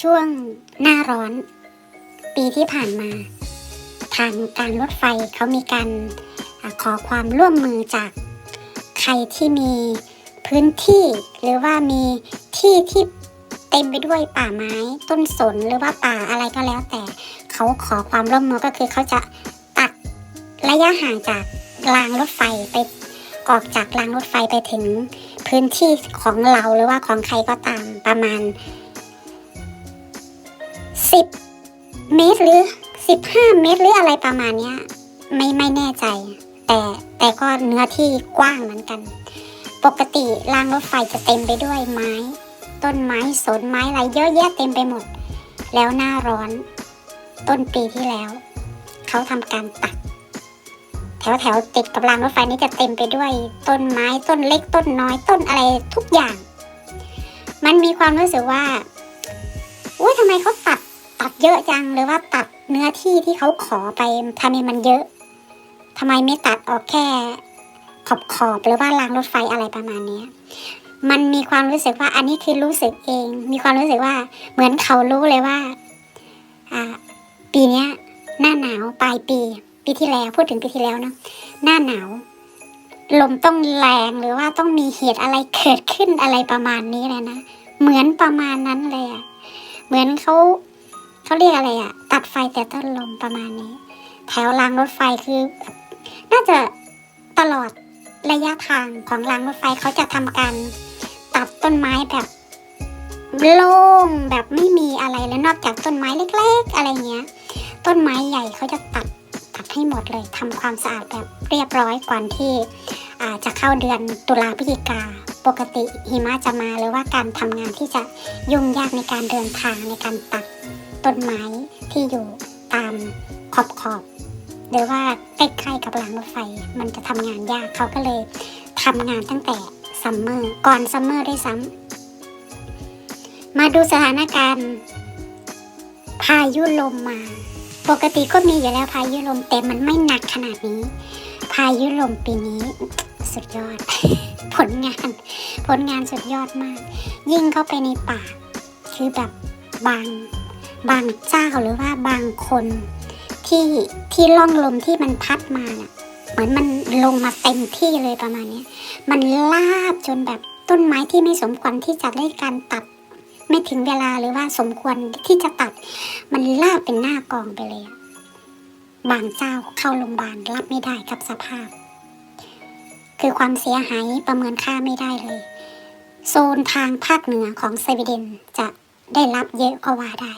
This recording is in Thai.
ช่วงหน้าร้อน ปีที่ผ่านมา ทางการรถไฟเขามีการขอความร่วมมือจากใครที่มีพื้นที่ หรือว่ามีที่ที่เต็มไปด้วยป่าไม้ต้นสนหรือว่าป่าอะไรก็แล้ว แต่เขาขอความร่วมมือก็คือเขาจะตัดระยะห่างจากรางรถไฟไปออกจากรางรถไฟไปถึงพื้นที่ของเราหรือว่าของใครก็ตามประมาณ สิบเมตรหรือสิบห้าเมตรหรืออะไรประมาณเนี้ยไม่ไม่แน่ใจ แต่แต่ก็เนื้อที่กว้างเหมือนกัน ปกติรางรถไฟจะเต็มไปด้วยไม้ ต้นไม้สนไม้อะไรเยอะแยะเต็มไปหมด แล้วหน้าร้อน ต้นปีที่แล้ว เขาทำการตัดแถวแถวติดกับรางรถไฟนี้จะเต็มไปด้วยต้นไม้ต้นเล็กต้นน้อยต้นอะไรทุกอย่าง มันมีความรู้สึกว่าอุ้ยทำไมเขาตัด ตัดเยอะจังหรือว่าตัดเนื้อที่ที่เขาขอไปทำไมมันเยอะทำไมไม่ตัดออกแค่ขอบขอบหรือว่ารางรถไฟอะไรประมาณนี้มันมีความรู้สึกว่าอันนี้คือรู้สึกเอง มีความรู้สึกว่าเหมือนเขารู้เลยว่า ปีนี้หน้าหนาวปลายปี ปีที่แล้วพูดถึงปีที่แล้วเนาะหน้าหนาว ลมต้องแรงหรือว่าต้องมีเหตุอะไรเกิดขึ้นอะไรประมาณนี้เลยนะเหมือนประมาณนั้นเลยอะเหมือนเขา เขาเรียกอะไรอะตัดไฟแต่ต้นลมประมาณนี้ แถวรางรถไฟคือ น่าจะตลอดระยะทางของรางรถไฟเขาจะทำการตัดต้นไม้แบบโล่งแบบไม่มีอะไรแล้วนอกจากต้นไม้เล็ก ๆ อะไรเงี้ย ต้นไม้ใหญ่เขาจะตัดตัดให้หมดเลยทำความสะอาดแบบเรียบร้อยก่อนที่จะเข้าเดือนตุลาพฤศจิกาปกติหิมะจะมาหรือว่าการทำงานที่จะยุ่งยากในการเดินทางในการตัด ต้นไม้ที่อยู่ตามขอบขอบหรือว่าใกล้ๆกับรางรถไฟมันจะทำงานยากเขาก็เลยทำงานตั้งแต่ซัมเมอร์ก่อนซัมเมอร์ด้วยซ้ำมาดูสถานการณ์ พายุลมมา ปกติก็มีอยู่แล้วพายุลมแต่มันไม่หนักขนาดนี้ พายุลมปีนี้สุดยอด ผลงาน ผลงานสุดยอดมาก ยิ่งเข้าไปในป่า คือแบบบาง บางเจ้าหรือว่าบางคนที่ที่ล่องลมที่มันพัดมาน่ะเหมือนมันลงมาเต็มที่เลยประมาณนี้มันลาบจนแบบต้นไม้ที่ไม่สมควรที่จะได้การตัด ไม่ถึงเวลาหรือว่าสมควรที่จะตัด มันลาบเป็นหน้ากองไปเลยอะบางเจ้าเข้าโรงพยาบาลรับไม่ได้กับสภาพ คือความเสียหายประเมินค่าไม่ได้เลย โซนทางภาคเหนือของสวีเดนจะได้รับเยอะก็ว่าได้